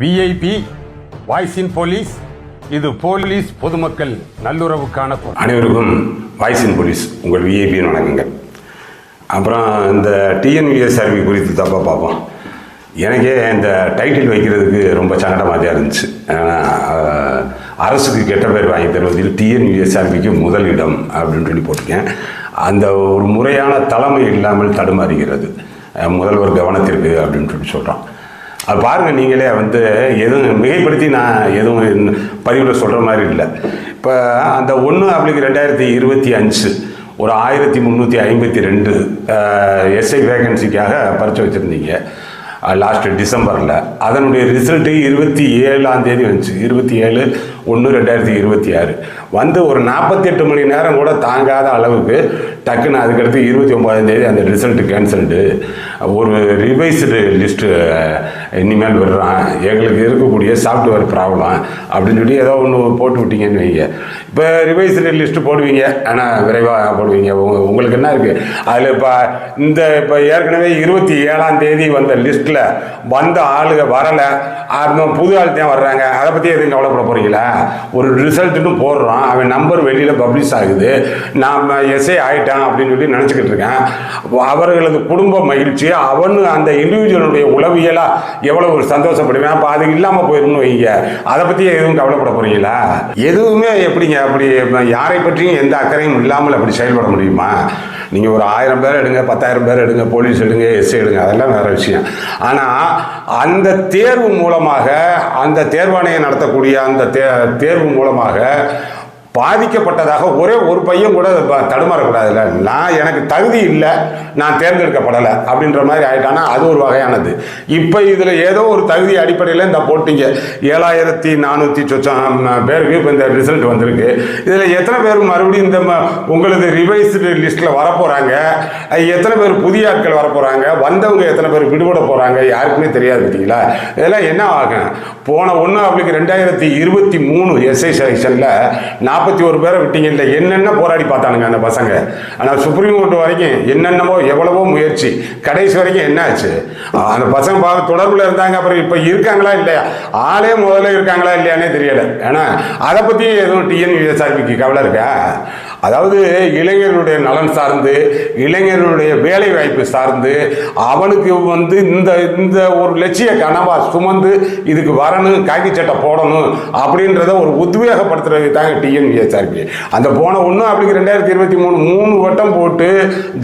VIP voice in police இது police பொதுமக்கள் நல்லுறவுக்கான அனைவருக்கும் வாய்ஸ் இன் போலீஸ் உங்கள் விஐபி வணக்கங்கள் அப்புறம் இந்த டிஎன்விஎஸ்ஆர்பி குறித்து தப்பாக பார்ப்போம். எனக்கே இந்த டைட்டில் வைக்கிறதுக்கு ரொம்ப சங்கடமாக தான் இருந்துச்சு. ஏன்னா, அரசுக்கு கெட்ட பேர் வாங்கி தருவதில் டிஎன்விஎஸ்ஆர்பிக்கு முதல் இடம் அப்படின்னு சொல்லி போட்டிருக்கேன். அந்த ஒரு முறையான தலைமை இல்லாமல் தடுமாறுகிறது. முதல்வர் கவனத்திற்கு அப்படின்னு சொல்லி சொல்கிறோம் அது பாருங்கள் நீங்களே வந்து எதுவும் மிகைப்படுத்தி நான் எதுவும் பதிவில் சொல்கிற மாதிரி இல்லை. இப்போ அந்த ஒன்று அப்படிங்க ரெண்டாயிரத்தி இருபத்தி அஞ்சு ஒரு ஆயிரத்தி முந்நூற்றி ஐம்பத்தி ரெண்டு எஸ்ஐ வேகன்சிக்காக பறித்து வச்சுருந்தீங்க. லாஸ்ட்டு டிசம்பரில் அதனுடைய ரிசல்ட்டு இருபத்தி ஏழாம் தேதி வந்துச்சு. இருபத்தி ஏழு ஒன்று ரெண்டாயிரத்தி இருபத்தி ஆறு. வந்து ஒரு நாற்பத்தெட்டு மணி நேரம் கூட தாங்காத அளவுக்கு டக்குன்னு அதுக்கடுத்து இருபத்தி ஒன்பதாம் தேதி அந்த ரிசல்ட் கேன்சல்டு ஒரு ரிவைஸ்டு லிஸ்ட்டு இனிமேல் விடுறான். எங்களுக்கு இருக்கக்கூடிய சாஃப்ட்வேர் ப்ராப்ளம் அப்படின்னு சொல்லி ஏதோ ஒன்று போட்டு விட்டீங்கன்னு வைங்க. இப்போ ரிவைஸ்டு லிஸ்ட்டு போடுவீங்க. ஆனால் விரைவாக போடுவீங்க. உங்களுக்கு என்ன இருக்குது அதில் இப்போ இந்த இப்போ ஏற்கனவே இருபத்தி ஏழாம் தேதி வந்த லிஸ்ட்டில் வந்த ஆளுங்க வரலை. அப்புறம் புது ஆள் தான் வர்றாங்க? அதை பற்றி எதுவும் கவலைப்பட போகிறீங்களா ஒரு ரிசல்ட்டுன்னு போடுறான் அவன் நம்பர் வெளியில் பப்ளிஷ் ஆகுது நாம் எஸ்ஏ ஆயிட்டான் அப்படின்னு சொல்லி நினச்சிக்கிட்டு இருக்கேன். அவர்களது குடும்ப மகிழ்ச்சி அவனு அந்த இண்டிவிஜுவலுடைய உளவியலாக எவ்வளோ ஒரு சந்தோஷப்படுவேன். அப்போ அது இல்லாமல் போயிடும்னு வைங்க. அதை பற்றி எதுவும் கவலைப்பட போகிறீங்களா எதுவுமே எப்படிங்க அப்படி யாரை பற்றியும் எந்த அக்கறையும் இல்லாமல் அப்படி செயல்பட முடியுமா? நீங்கள் ஒரு ஆயிரம் பேர் எடுங்க பத்தாயிரம் பேர் எடுங்க போலீஸ் எடுங்க எஸ்ஐ எடுங்க அதெல்லாம் வேறு விஷயம். ஆனால் அந்த தேர்வு மூலமாக அந்த தேர்வாணையம் நடத்தக்கூடிய அந்த தே தேர்வு மூலமாக பாதிக்கப்பட்டதாக ஒரே ஒரு பையன் கூட ப- தடுமாறக்கூடாதுல்ல. நான் எனக்கு தகுதி இல்லை நான் தேர்ந்தெடுக்கப்படலை அப்படின்ற மாதிரி ஆயிட்டானா அது ஒரு வகையானது. இப்போ இதில் ஏதோ ஒரு தகுதி அடிப்படையில் இந்த போட்டிங்க. ஏழாயிரத்தி நானூற்றி சொச்சம் பேருக்கு இப்போ இந்த ரிசல்ட் வந்திருக்கு. இதில் எத்தனை பேர் மறுபடியும் இந்த ம- உங்களது ரிவைஸ்டு லிஸ்ட்டில் வரப்போகிறாங்க எத்தனை பேர் புதிய ஆட்கள் வரப்போகிறாங்க வந்தவங்க எத்தனை பேர் விடுபட போகிறாங்க யாருக்குமே தெரியாது பார்த்தீங்களா இதெல்லாம் என்ன ஆகும்? போன ஒன்று அவளுக்கு ரெண்டாயிரத்தி இருபத்தி மூணு எஸ்ஐ செலெக்ஷனில் நாற்பத்தி ஒரு பேரை விட்டீங்க இல்லை என்னென்ன போராடி பார்த்தானுங்க அந்த பசங்க? ஆனால் சுப்ரீம் கோர்ட் வரைக்கும் என்னென்னமோ எவ்வளவோ முயற்சி. கடைசி வரைக்கும் என்ன ஆச்சு? அந்த பசங்க பார்க்க தொடர்பில் இருந்தாங்க அப்புறம் இப்போ இருக்காங்களா இல்லையா? ஆளே முதல்ல இருக்காங்களா இல்லையானே தெரியலை. ஏன்னா அதை பற்றி எதுவும் டிஎன்யூஎஸ்ஆர்பிக்கு கவலை இருக்கா? அதாவது இளைஞர்களுடைய நலன் சார்ந்து இளைஞர்களுடைய வேலை வாய்ப்பு சார்ந்து அவனுக்கு வந்து இந்த இந்த ஒரு லட்சிய கனவா சுமந்து இதுக்கு வரணும் காக்கி சட்டை போடணும் அப்படின்றத ஒரு உத்வேகப்படுத்துறது தாங்க டிஎன்விஎஸ்ஆர்பி அந்த போன ஒன்று அப்படிங்க ரெண்டாயிரத்தி இருபத்தி மூணு மூணு வட்டம் போட்டு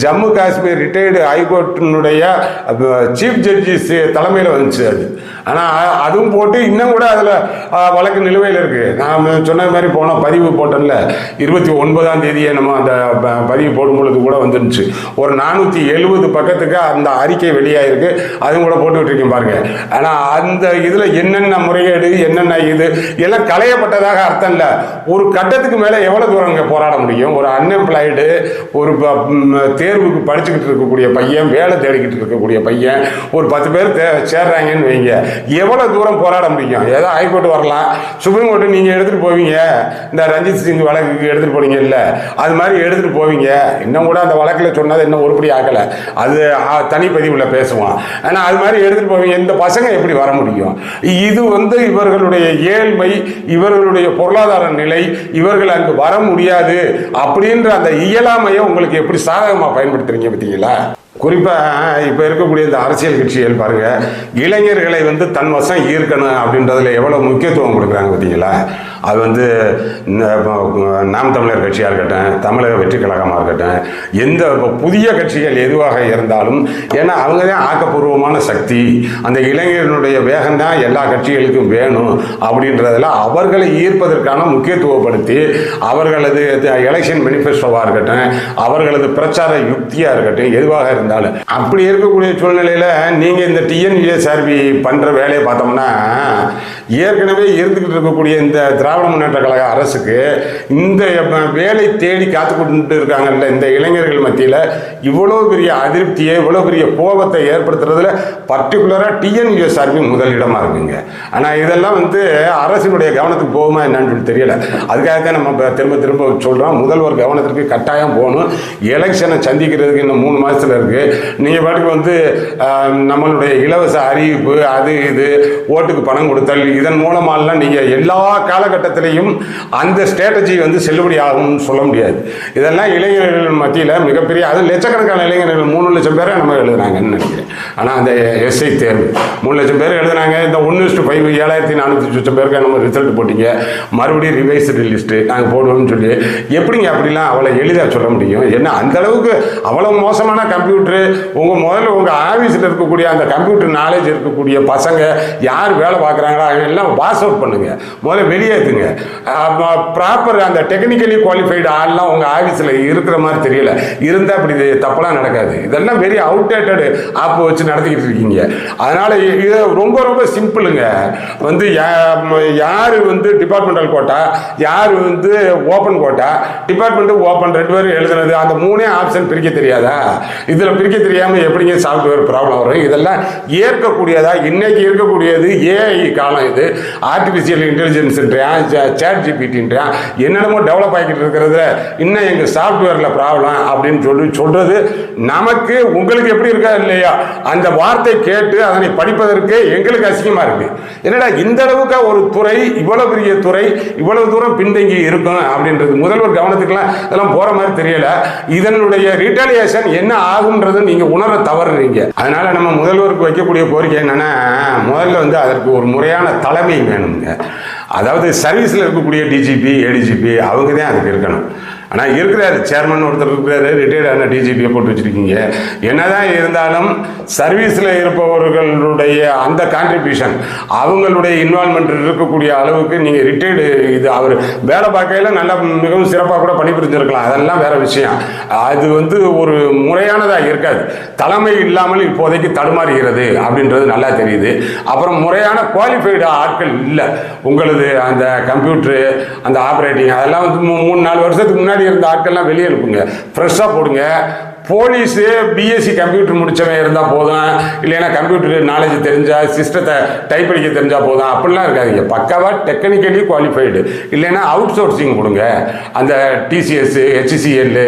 ஜம்மு காஷ்மீர் ரிட்டையர்டு ஹைகோர்ட்டினுடைய சீஃப் ஜட்ஜிஸ் தலைமையில் வந்துச்சு அது. ஆனால் அதுவும் போட்டு இன்னும் கூட அதில் வழக்கு நிலுவையில் இருக்குது நான் சொன்ன மாதிரி போன பதிவு போட்டேன்ல இருபத்தி ஒன்பதாம் தேதி தேதியே நம்ம அந்த ப- பதிவு போடும் பொழுது கூட வந்துருந்துச்சு ஒரு நானூற்றி எழுபது பக்கத்துக்கு அந்த அறிக்கை வெளியாயிருக்கு. அதுவும் கூட போட்டு விட்டுருக்கேன் பாருங்க. ஆனால் அந்த இதில் என்னென்ன முறைகேடு என்னென்ன இது எல்லாம் களையப்பட்டதாக அர்த்தம் இல்லை. ஒரு கட்டத்துக்கு மேலே எவ்வளோ தூரம் இங்கே போராட முடியும்? ஒரு அன்எம்ப்ளாய்டு ஒரு ப- தேர்வுக்கு படிச்சுக்கிட்டு இருக்கக்கூடிய பையன் வேலை தேடிக்கிட்டு இருக்கக்கூடிய பையன் ஒரு பத்து பேர் தே சேர்றாங்கன்னு வைங்க. எவ்வளோ தூரம் போராட முடியும்? ஏதோ ஹைகோர்ட் வரலாம். சுப்ரீம் கோர்ட்டு நீங்கள் எடுத்துகிட்டு போவீங்க. இந்த ரஞ்சித் சிங் வழக்குக்கு எடுத்துகிட்டு போனீங்க இல்லை அது மாதிரி எடுத்துகிட்டு போவீங்க. இன்னும் கூட அந்த வழக்கில் சொன்னது இன்னும் உருப்படி ஆக்கலை. அது தனிப்பதிவில் பேசுவான். ஆனால் அது மாதிரி எடுத்துகிட்டு போவீங்க. இந்த பசங்க எப்படி வர முடியும்? இது வந்து இவர்களுடைய ஏழ்மை இவர்களுடைய பொருளாதார நிலை இவர்கள் அங்கு வர முடியாது அப்படின்ற அந்த இயலாமையை உங்களுக்கு எப்படி சாதகமாக பயன்படுத்துறீங்க பார்த்தீங்களா? குறிப்பாக இப்போ இருக்கக்கூடிய இந்த அரசியல் கட்சிகள் பாருங்கள் இளைஞர்களை வந்து தன் வசம் ஈர்க்கணும் அப்படின்றதுல எவ்வளோ முக்கியத்துவம் கொடுக்குறாங்க பார்த்தீங்களா? அது வந்து இந்த நாம் தமிழர் கட்சியாக இருக்கட்டும் தமிழக வெற்றி கழகமாக இருக்கட்டும் எந்த புதிய கட்சிகள் எதுவாக இருந்தாலும் ஏன்னா அவங்க தான் ஆக்கப்பூர்வமான சக்தி. அந்த இளைஞர்களுடைய வேகம் தான் எல்லா கட்சிகளுக்கும் வேணும் அப்படின்றதில் அவர்களை ஈர்ப்பதற்கான முக்கியத்துவப்படுத்தி அவர்களது எலெக்ஷன் மேனிஃபெஸ்டோவாக இருக்கட்டும் அவர்களது பிரச்சார யுக்தியாக இருக்கட்டும் எதுவாக இருந்தாலும். அப்படி இருக்கக்கூடிய சூழ்நிலையில் நீங்கள் இந்த டிஎன்யூஎஸ்ஆர்பி பண்ணுற வேலையை பார்த்தோம்னா ஏற்கனவே இருந்துக்கிட்டு இருக்கக்கூடிய இந்த திராவிட முன்னேற்ற கழக அரசுக்கு இந்த வேலை தேடி காத்து கொண்டு இருக்காங்கல்ல இந்த இளைஞர்கள் மத்தியில் இவ்வளோ பெரிய அதிருப்தியை இவ்வளோ பெரிய கோபத்தை ஏற்படுத்துறதுல பர்டிகுலராக டிஎன்யூஎஸ்ஆர்பி முதலிடமாக இருக்குங்க. ஆனால் இதெல்லாம் வந்து அரசினுடைய கவனத்துக்கு போகுமா என்னன்னு சொல்லி தெரியல. அதுக்காக தான் நம்ம திரும்ப திரும்ப சொல்கிறோம் முதல்வர் கவனத்திற்கு கட்டாயம் போகணும். எலெக்ஷனை சந்திக்கிறதுக்கு இன்னும் மூணு மாதத்தில் இருக்குது நீங்கள் பாட்டுக்கு வந்து நம்மளுடைய இலவச அறிவிப்பு அது இது ஓட்டுக்கு பணம் கொடுத்தல் இதன் மூலமாலாம் நீங்கள் எல்லா காலகட்டத்திலையும் அந்த ஸ்ட்ராட்டஜி வந்து செல்லுபடி ஆகும்னு சொல்ல முடியாது. இதெல்லாம் இளைஞர்கள் மத்தியில் மிகப்பெரிய அது லட்சக்கணக்கான இளைஞர்கள் மூணு லட்சம் பேரை நம்ம எழுதுனாங்கன்னு நினைக்கிறேன். ஆனால் அந்த எஸ்ஐ தேர்வு மூணு லட்சம் பேர் எழுதுனாங்க இந்த ஒன்று இஸ்ட்டு ஃபைவ் ஏழாயிரத்தி நானூற்றி லட்சம் பேருக்கு நம்ம ரிசல்ட் போட்டிங்க மறுபடியும் ரிவைஸ்டு லிஸ்ட்டு நாங்கள் போடுவோம்னு சொல்லி எப்படிங்க அப்படிலாம் அவ்வளோ எளிதாக சொல்ல முடியும்? என்ன அந்த அளவுக்கு அவ்வளோ மோசமான கம்ப்யூட்டரு உங்கள் முதல்ல உங்கள் ஆஃபீஸில் இருக்கக்கூடிய அந்த கம்ப்யூட்டர் நாலேஜ் இருக்கக்கூடிய பசங்க யார் வேலை பார்க்குறாங்களா எல்லாம் வாஷ் அவுட் பண்ணுங்க. முதல்ல வெளியேற்றுங்க ப்ராப்பர் அந்த டெக்னிக்கலி குவாலிஃபைடு ஆள்லாம் உங்கள் ஆஃபீஸில் இருக்கிற மாதிரி தெரியல. இருந்தால் அப்படி இது தப்பெல்லாம் நடக்காது. இதெல்லாம் வெரி அவுடேட்டடு ஆப் வச்சு நடத்திக்கிட்டு இருக்கீங்க. அதனால் இது ரொம்ப ரொம்ப சிம்பிளுங்க. வந்து யார் வந்து டிபார்ட்மெண்டல் கோட்டா யார் வந்து ஓப்பன் கோட்டா டிபார்ட்மெண்ட் ஓப்பன் ரெண்டு பேரும் எழுதுனது அந்த மூணே ஆப்ஷன் பிரிக்க தெரியாதா? இதில் பிரிக்க தெரியாமல் எப்படிங்க சாஃப்ட்வேர் ப்ராப்ளம் வரும்? இதெல்லாம் ஏற்கக்கூடியதா? இன்னைக்கு இருக்கக்கூடியது ஏஐ காலம் இது ஆர்டிஃபிஷியல் இன்டெலிஜென்ஸ்ன்றான் சேட் ஜிபிடின்றான் என்னென்னமோ டெவலப் ஆகிக்கிட்டு இருக்கிறது இன்னும் எங்கள் சாஃப்ட்வேரில் ப்ராப்ளம் அப்படின்னு சொல்லி சொல்கிறது நமக்கு உங்களுக்கு எப்படி இருக்கா இல்லையா? அந்த வார்த்தை கேட்டு அதனை படிப்பதற்கு எங்களுக்கு அசிங்கமாக இருக்குது என்னடா இந்த அளவுக்கு ஒரு துறை இவ்வளோ பெரிய துறை இவ்வளவு தூரம் பின்தங்கி இருக்கும் அப்படின்றது முதல்வர் கவனத்துக்குலாம் இதெல்லாம் போகிற மாதிரி தெரியல. இதனுடைய ரிட்டாலியேஷன் என்ன ஆகுன்றது நீங்கள் உணர தவறுறீங்க. அதனால் நம்ம முதல்வருக்கு வைக்கக்கூடிய கோரிக்கை என்னென்னா முதல்ல வந்து அதற்கு ஒரு முறையான தலைமை வேணுங்க. அதாவது சர்வீஸில் இருக்கக்கூடிய டிஜிபி ஏடிஜிபி அவங்க தான் அதுக்கு இருக்கணும். ஆனால் இருக்கிறாரு. சேர்மன் ஒருத்தர் இருக்கிறாரு. ரிட்டையர்ட் ஆன டிஜிபியை போட்டு வச்சிருக்கீங்க. என்னதான் இருந்தாலும் சர்வீஸில் இருப்பவர்களுடைய அந்த கான்ட்ரிபியூஷன் அவங்களுடைய இன்வால்மெண்ட் இருக்கக்கூடிய அளவுக்கு நீங்கள் ரிட்டையர்டு இது அவர் வேலை பார்க்கையில் நல்லா மிகவும் சிறப்பாக கூட பணிபுரிஞ்சிருக்கலாம். அதெல்லாம் வேற விஷயம். அது வந்து ஒரு முறையானதாக இருக்காது. தலைமை இல்லாமல் இப்போதைக்கு தடுமாறுகிறது அப்படின்றது நல்லா தெரியுது. அப்புறம் முறையான குவாலிஃபைடு ஆட்கள் இல்லை. உங்களது அந்த கம்ப்யூட்டரு அந்த ஆப்ரேட்டிங் அதெல்லாம் வந்து மூணு நாலு வருஷத்துக்கு முன்னாடி இருந்த ஆட்கள்லாம் வெளியே அனுப்புங்க. ஃப்ரெஷ்ஷாக போடுங்க. போலீஸு பிஎஸ்சி கம்ப்யூட்டர் முடித்தவன் இருந்தால் போதும். இல்லைன்னா கம்ப்யூட்டர் நாலேஜ் தெரிஞ்சால் சிஸ்டத்தை டைப் அடிக்க தெரிஞ்சால் போதும். அப்படிலாம் இருக்காதீங்க. பக்காவாக டெக்னிக்கலி குவாலிஃபைடு இல்லைன்னா அவுட் சோர்சிங் கொடுங்க. அந்த டிசிஎஸ் ஹெச்சிசிஎல்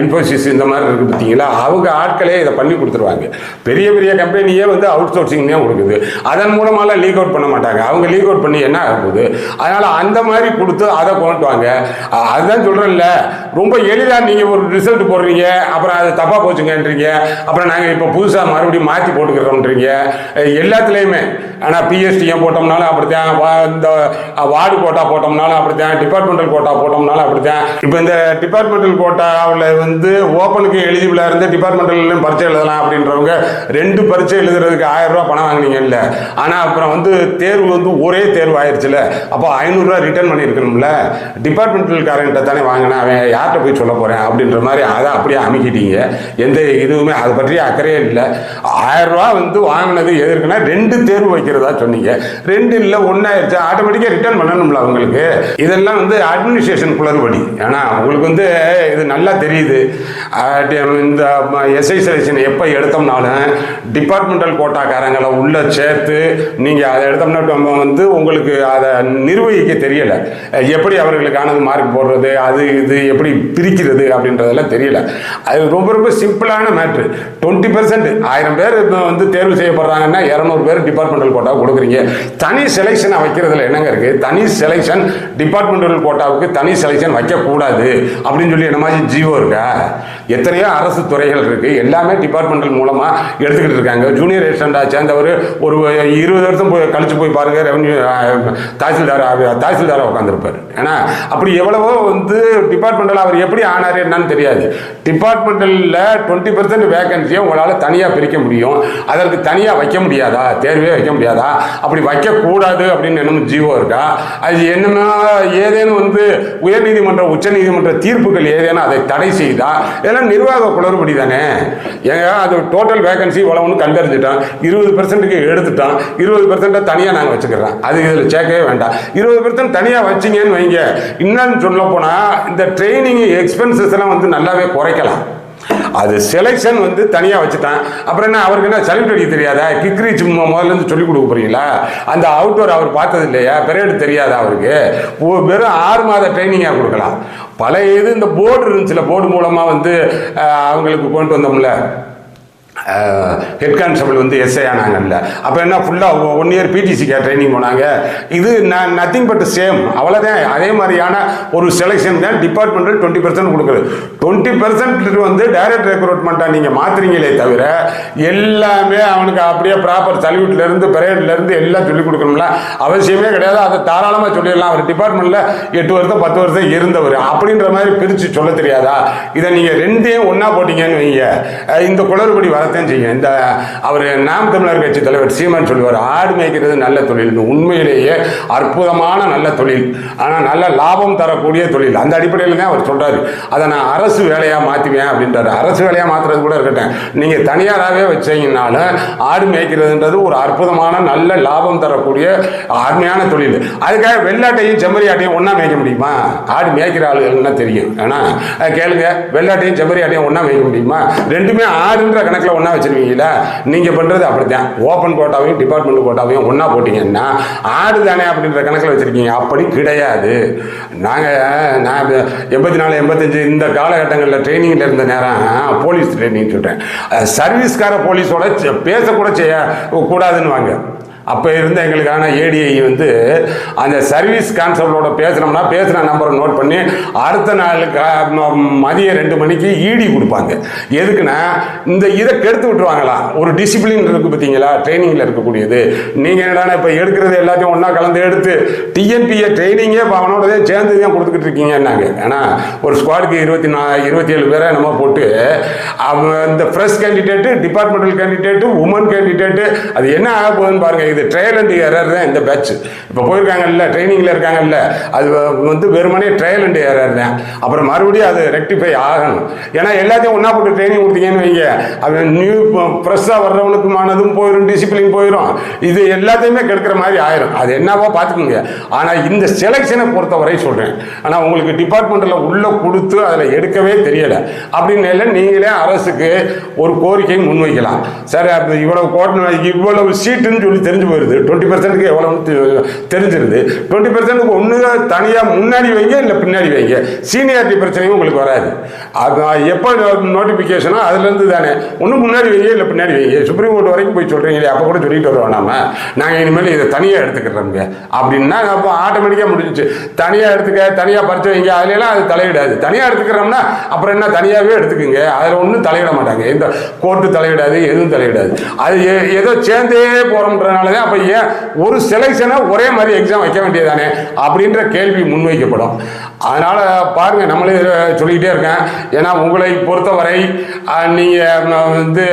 இன்ஃபோசிஸ் இந்த மாதிரி இருக்குது பார்த்தீங்களா? அவங்க ஆட்களே இதை பண்ணி கொடுத்துருவாங்க. பெரிய பெரிய கம்பெனியே வந்து அவுட் சோர்சிங் கொடுக்குது. அதன் மூலமாலாம் லீக் அவுட் பண்ண மாட்டாங்க. அவங்க லீக் அவுட் பண்ணி என்ன ஆக போகுது? அதனால் அந்த மாதிரி கொடுத்து அதை கொண்டு வாங்க. அதுதான் சொல்கிறேன்ல ரொம்ப எளிதாக நீங்கள் ஒரு ரிசல்ட் போடுறீங்க. அப்புறம் அது தப்பாக போச்சுங்கன்றீங்க. அப்புறம் நாங்கள் இப்போ புதுசாக மறுபடியும் மாற்றி போட்டுக்கிறோம்ன்றீங்க. எல்லாத்துலேயுமே. ஆனால் பிஎஸ்டிஎம் போட்டோம்னாலும் அப்படித்தான். வா- இந்த வார்டு கோட்டா போட்டோம்னாலும் அப்படித்தான். டிபார்ட்மெண்டல் கோட்டா போட்டோம்னாலும் அப்படித்தான். இப்போ இந்த டிபார்ட்மெண்டல் கோட்டாவில் வந்து ஓப்பனுக்கு எலிஜிபிளாக இருந்து டிபார்ட்மெண்டல்லையும் பரீட்சை எழுதலாம் அப்படின்றவங்க ரெண்டு பரீட்சை எழுதுறதுக்கு ஆயிரம் ரூபா பணம் வாங்குனீங்கல்ல. ஆனால் அப்புறம் வந்து தேர்வு வந்து ஒரே தேர்வு ஆயிடுச்சுல அப்போ ஐநூறுரூவா ரிட்டர்ன் பண்ணியிருக்கணும்ல. டிபார்ட்மெண்டல்காரங்கிட்ட தானே வாங்கினேன். அவன் யார்கிட்ட போய் சொல்ல போகிறேன் அப்படின்ற மாதிரி அதை அப்படியே அமைக்கிட்டீங்க எந்த இதுவுமே அதை பற்றி அக்கறையே இல்லை. ஆயிரம் ரூபா வந்து வாங்கினது எதற்குன்னா ரெண்டு தேர்வு வைக்கிறதா சொன்னீங்க. ரெண்டு இல்லை ஒன்றாயிருச்சு ஆட்டோமேட்டிக்காக ரிட்டர்ன் பண்ணணும்ல அவங்களுக்கு. இதெல்லாம் வந்து அட்மினிஸ்ட்ரேஷன் குளறுபடி. ஏன்னா உங்களுக்கு வந்து இது நல்லா தெரியுது. இந்த எஸ்ஐ செலெக்ஷன் எப்போ எடுத்தோம்னாலும் டிபார்ட்மெண்டல் கோட்டாக்காரங்களை உள்ளே சேர்த்து நீங்கள் அதை எடுத்தோம்னா வந்து உங்களுக்கு அதை நிர்வகிக்க தெரியலை. எப்படி அவர்களுக்கானது மார்க் போடுறது அது இது எப்படி பிரிக்கிறது அப்படின்றதெல்லாம் தெரியல. அது ரொம்ப ரொம்ப சிம்பிளான மேட்ரு டுவெண்ட்டி பர்சன்ட் ஆயிரம் பேர் இப்போ வந்து தேர்வு செய்யப்படுறாங்கன்னா இரநூறு பேர் டிபார்ட்மெண்டல் கோட்டா கொடுக்குறீங்க. தனி செலெக்ஷனை வைக்கிறதுல என்னங்க இருக்குது தனி செலெக்ஷன் டிபார்ட்மெண்டல் கோட்டாவுக்கு தனி செலெக்ஷன் வைக்கக்கூடாது. அப்படின்னு சொல்லி என்ன மாதிரி ஜீவோ இருக்கா? எத்தனையோ அரசு துறைகள் இருக்குது எல்லாமே டிபார்ட்மெண்டல் மூலமாக எடுத்துக்கிட்டு இருக்காங்க. ஜூனியர் ஏஜென்டாக சேர்ந்தவர் ஒரு இருபது வருஷம் போய் கழிச்சு போய் பாருங்கள் ரெவன்யூ தாசில்தார் தாசில்தாராக உட்காந்துருப்பார் ஏன்னா அப்படி எவ்வளவோ வந்து டிபார்ட்மெண்டல் அவர் எப்படி ஆனார் என்னன்னு தெரியாது. டிபார்ட்மெண்ட் டிபார்ட்மெண்டலில் டுவெண்ட்டி பர்சன்ட் வேகன்சியை உங்களால் தனியாக பிரிக்க முடியும். அதற்கு தனியாக வைக்க முடியாதா? தேர்வே வைக்க முடியாதா? அப்படி வைக்கக்கூடாது அப்படின்னு என்னமோ ஜீவோ இருக்கா? அது என்னன்னா ஏதேனும் வந்து உயர்நீதிமன்ற உச்சநீதிமன்ற தீர்ப்புகள் ஏதேனும் அதை தடை செய்தா? இதெல்லாம் நிர்வாக குளறுபடி தானே. ஏங்க அது டோட்டல் வேகன்சி இவ்வளவுன்னு கண்டறிஞ்சிட்டோம் இருபது பர்சன்ட்டுக்கு எடுத்துட்டோம் இருபது பர்சன்ட்டை தனியாக நாங்கள் வச்சுக்கிறோம். அது இதில் சேர்க்கவே வேண்டாம். இருபது பர்சன்ட் தனியாக வச்சிங்கன்னு வைங்க. இன்னும் சொல்ல போனால் இந்த ட்ரைனிங் எக்ஸ்பென்சஸ் எல்லாம் வந்து நல்லாவே குறைக்கலாம். அது செலெக்ஷன் வந்து தனியாக வச்சுட்டான் அப்புறம் என்ன அவருக்கு என்ன சல்யூட் அடிக்க தெரியாதா? கிக் ரீச் முதல்லேருந்து சொல்லிக் கொடுக்க போறீங்களா? அந்த அவுட்டோர் அவர் பார்த்தது இல்லையா? பெரியடு தெரியாதா அவருக்கு? வெறும் ஆறு மாத ட்ரைனிங்காக கொடுக்கலாம். பல இது இந்த போர்டு இருந்துச்சுல போர்டு மூலமாக வந்து அவங்களுக்கு கொண்டு வந்தோம்ல. ஹெட் கான்ஸ்டபிள் வந்து எஸ்ஐ ஆனாங்கல்ல அப்போ என்ன ஃபுல்லாக ஒன் இயர் பிடிசிக்கா ட்ரைனிங் போனாங்க. இது நான் நத்திங் பட் சேம் அவ்வளோதான் அதே மாதிரியான ஒரு செலெக்ஷன் தான் டிபார்ட்மெண்ட்டில் டுவெண்ட்டி பர்சன்ட் கொடுக்குறது டுவெண்ட்டி பர்சன்ட் வந்து டைரக்ட் ரெக்ரூட்மெண்ட்டாக நீங்கள் மாத்துறீங்களே தவிர எல்லாமே அவனுக்கு அப்படியே ப்ராப்பர் சல்யூட்லேருந்து பிரேட்லேருந்து எல்லாம் சொல்லிக் கொடுக்கணும்ல. அவசியமே கிடையாது. அதை தாராளமாக சொல்லிடலாம். அவர் டிபார்ட்மெண்ட்டில் எட்டு வருஷம் பத்து வருஷம் இருந்தவர். அப்படின்ற மாதிரி பிரித்து சொல்ல தெரியாதா? இதை நீங்கள் ரெண்டையும் ஒன்றா போட்டிங்கன்னு வைங்க. இந்த குளறுபடி வரத்தான் செய்யும் இந்த அவர் நாம் தமிழர் கட்சி தலைவர் சீமான் சொல்லுவார் ஆடு மேய்க்கிறது நல்ல தொழில். உண்மையிலேயே அற்புதமான நல்ல தொழில். ஆனால் நல்ல லாபம் தரக்கூடிய தொழில். அந்த அடிப்படையில் தான் அவர் சொல்றாரு. அதை நான் அரசு வேலையாக மாற்றுவேன் அப்படின்றாரு. அரசு வேலையாக மாற்றுறது கூட இருக்கட்டும். நீங்கள் தனியாராகவே வச்சீங்கனாலும் ஆடு மேய்க்கிறதுன்றது ஒரு அற்புதமான நல்ல லாபம் தரக்கூடிய அருமையான தொழில். அதுக்காக வெள்ளாட்டையும் செம்மறியாட்டையும் ஒன்றா மேய்க்க முடியுமா? ஆடு மேய்க்கிற ஆளுகள்னா தெரியும். ஏன்னா கேளுங்க வெள்ளாட்டையும் செம்மறியாட்டையும் ஒன்றா மேய்க்க முடியுமா? ரெண்டுமே ஆடுன்ற கணக்கில் ஒன்றா வச்சிருவீங்களா நீங்கள் பண்ணுறது அப்படித்தான். ஓப்பன் கோட்டாவையும் டிபார்ட்மெண்ட் கோட்டாவையும் ஒன்றா போட்டிங்கன்னா ஆடு தானே அப்படின்ற கணக்கில் வச்சுருக்கீங்க. அப்படி கிடையாது. நாங்கள் நான் எண்பத்தி நாலு எண்பத்தஞ்சு இந்த காலகட்டங்களில் ட்ரைனிங்கில் இருந்த நேரம் போலீஸ் ட்ரைனிங் சொல்கிறேன் சர்வீஸ்கார போலீஸோட செ- பேசக்கூட செய்ய கூடாதுன்னு வாங்க அப்போ இருந்த எங்களுக்கான ஏடிஐ வந்து அந்த சர்வீஸ் கான்செப்டோட பேசுனோம்னா பேசின நம்பரை நோட் பண்ணி அடுத்த நாள் ம- மதியம் ரெண்டு மணிக்கு ஈடி கொடுப்பாங்க. எதுக்குன்னா இந்த இதை கெடுத்து விட்டுருவாங்களா? ஒரு டிசிப்ளின் இருக்கு பார்த்தீங்களா? ட்ரைனிங்கில் இருக்கக்கூடியது. நீங்கள் என்னடா இப்போ எடுக்கிறது எல்லாத்தையும் ஒன்றா கலந்து எடுத்து டிஎன்பிஏ ட்ரைனிங்கே இப்போ அவனோடதே சேர்ந்து தான் கொடுத்துக்கிட்டு இருக்கீங்கன்னாங்க. ஏன்னா ஒரு ஸ்குவாடுக்கு இருபத்தி நா இருபத்தி ஏழு பேரை நம்ம போட்டு அவன் இந்த fresh candidate departmental candidate woman candidate அது என்ன ஆக போகுதுன்னு பாருங்கள் இது ட்ரையல் அண்ட் எரர் தான் இந்த பேட்ச் இப்போ போயிருக்காங்கல்ல ட்ரைனிங்கில் இருக்காங்கல்ல அது வந்து வெறுமனே ட்ரையல் அண்ட் எரர் தான். அப்புறம் மறுபடியும் அது ரெக்டிஃபை ஆகணும். ஏன்னா எல்லாத்தையும் ஒன்றா போட்டு ட்ரைனிங் கொடுத்தீங்கன்னு வைங்க. அவன் நியூ ஃப்ரெஷ்ஷாக வர்றவனுக்குமானதும் போயிடும் டிசிப்ளின் போயிடும் இது எல்லாத்தையுமே கெடுக்கிற மாதிரி ஆயிரும். அது என்னவோ பார்த்துக்குங்க. ஆனால் இந்த செலெக்ஷனை பொறுத்தவரை சொல்கிறேன் ஆனால் உங்களுக்கு டிபார்ட்மெண்ட்டில் உள்ளே கொடுத்து அதில் எடுக்கவே தெரியலை. அப்படின்னு இல்லை நீங்களே அரசுக்கு ஒரு கோரிக்கை முன்வைக்கலாம். சார் அப்போ இவ்வளவு கோட்டை இவ்வளவு சீட்டுன்னு சொல்லி தெரிஞ்சு போயிடுது டுவெண்ட்டி பர்சன்ட்டுக்கு எவ்வளோன்னு தெரிஞ்சிருது. டுவெண்ட்டி பர்சன்ட்டுக்கு ஒன்று தனியாக முன்னாடி வைங்க இல்லை பின்னாடி வைங்க. சீனியாரிட்டி பிரச்சனையும் உங்களுக்கு வராது. அது எப்போ நோட்டிஃபிகேஷனோ அதுலேருந்து தானே. ஒன்று முன்னாடி வைங்க இல்லை பின்னாடி வைங்க. சுப்ரீம் கோர்ட் வரைக்கும் போய் சொல்கிறீங்களே அப்போ கூட சொல்லிட்டு வருவோம் நாம. நாங்கள் இனிமேல் இதை தனியாக எடுத்துக்கிறோங்க அப்படின்னா அப்போ ஆட்டோமேட்டிக்காக முடிஞ்சிச்சு. தனியாக எடுத்துக்க தனியாக பறிச்சு வைங்க. அதுலலாம் அது தலையிடாது. தனியாக எடுத்துக்கிறோம்னா அப்புறம் என்ன தனியாகவே எடுத்துக்குங்க. அதில் ஒன்றும் தலையிட மாட்டாங்க. எந்த கோர்ட்டு தலையிடாது எதுவும் தலையிடாது. அது ஏதோ சேர்ந்தே போகிறோம்ன்றனால தான் அப்போ ஏன் ஒரு செலெக்ஷனை ஒரே மாதிரி எக்ஸாம் வைக்க வேண்டியதானே அப்படின்ற கேள்வி முன்வைக்கப்படும். அதனால் பாருங்கள் நம்மளே சொல்லிக்கிட்டே இருக்கேன். ஏன்னா உங்களை பொறுத்தவரை நீங்கள் வந்து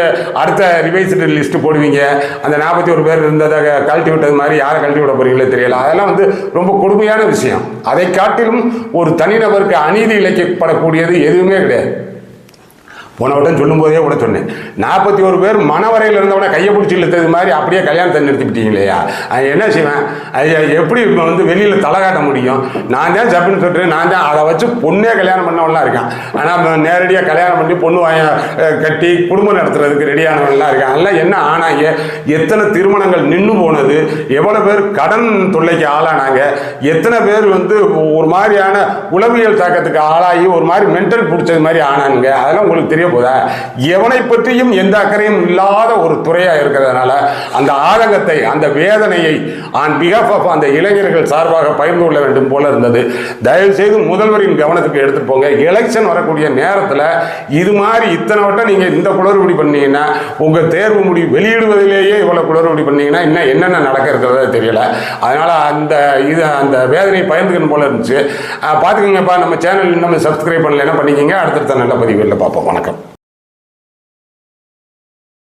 அடுத்த ரிவைஸ்டு லிஸ்ட்டு போடுவீங்க. அந்த நாற்பத்தி ஒரு பேர் இருந்ததை கழட்டி விட்டது மாதிரி யாரை கழட்டி விட போறீங்களோ தெரியல. அதெல்லாம் வந்து ரொம்ப கொடுமையான விஷயம். அதை காட்டிலும் ஒரு தனிநபருக்கு அநீதி இழைக்கப்படக்கூடியது எதுவுமே கிடையாது. போன வட்டம் சொல்லும்போதே கூட சொன்னேன். நாற்பத்தி ஒரு பேர் மணவரையில் இருந்தவன கையை பிடிச்சி இழுத்தது மாதிரி அப்படியே கல்யாணத்தை நிறுத்திவிட்டீங்களேயா? அது என்ன செய்வேன்? அது எப்படி இப்போ வந்து வெளியில் தலை காட்ட முடியும்? நான் தான் ஜப்புன்னு சொல்லிட்டு நான் தான் அதை வச்சு பொண்ணே கல்யாணம் பண்ணவன்லாம் இருக்கான். ஆனால் நேரடியாக கல்யாணம் பண்ணி பொண்ணு வாய கட்டி குடும்பம் நடத்துறதுக்கு ரெடியானவன்லாம் இருக்கான். அதெல்லாம் என்ன ஆனாங்க? எத்தனை திருமணங்கள் நின்று போனது? எவ்வளோ பேர் கடன் தொல்லைக்கு ஆளானாங்க? எத்தனை பேர் வந்து ஒரு மாதிரியான உளவியல் தாக்கத்துக்கு ஆளாகி ஒரு மாதிரி மென்டல் பிடிச்சது மாதிரி ஆனானுங்க? அதெல்லாம் உங்களுக்கு தெரிய போதா எவனை பற்றியும் எந்த அக்கறையும் இல்லாத ஒரு துறையா இருக்கிறதுனால அந்த ஆதங்கத்தை அந்த வேதனையை ஆன் பிகாஃப் ஆஃப் அந்த இளைஞர்கள் சார்பாக பகிர்ந்து கொள்ள வேண்டும் போல இருந்தது. தயவு செய்து முதல்வரின் கவனத்துக்கு எடுத்துட்டு போங்க. எலெக்ஷன் வரக்கூடிய நேரத்தில் இது மாதிரி இத்தனை வட்டம் நீங்க இந்த குளறுபடி பண்ணீங்கன்னா உங்க தேர்வு முடிவு வெளியிடுவதிலேயே இவ்வளவு குளறுபடி பண்ணீங்கன்னா இன்னும் என்னென்ன நடக்க இருக்கிறதா தெரியல. அதனால அந்த இது அந்த வேதனையை பயந்துக்கணும் போல இருந்துச்சு. அஹ் பார்த்துக்கங்கப்பா. நம்ம சேனல் இன்னும் சப்ஸ்கிரைப் பண்ணலன்னா பண்ணிக்கிங்க. அடுத்தடுத்த நல்ல பதிவுகளில் பார்ப்போம். வணக்கம்.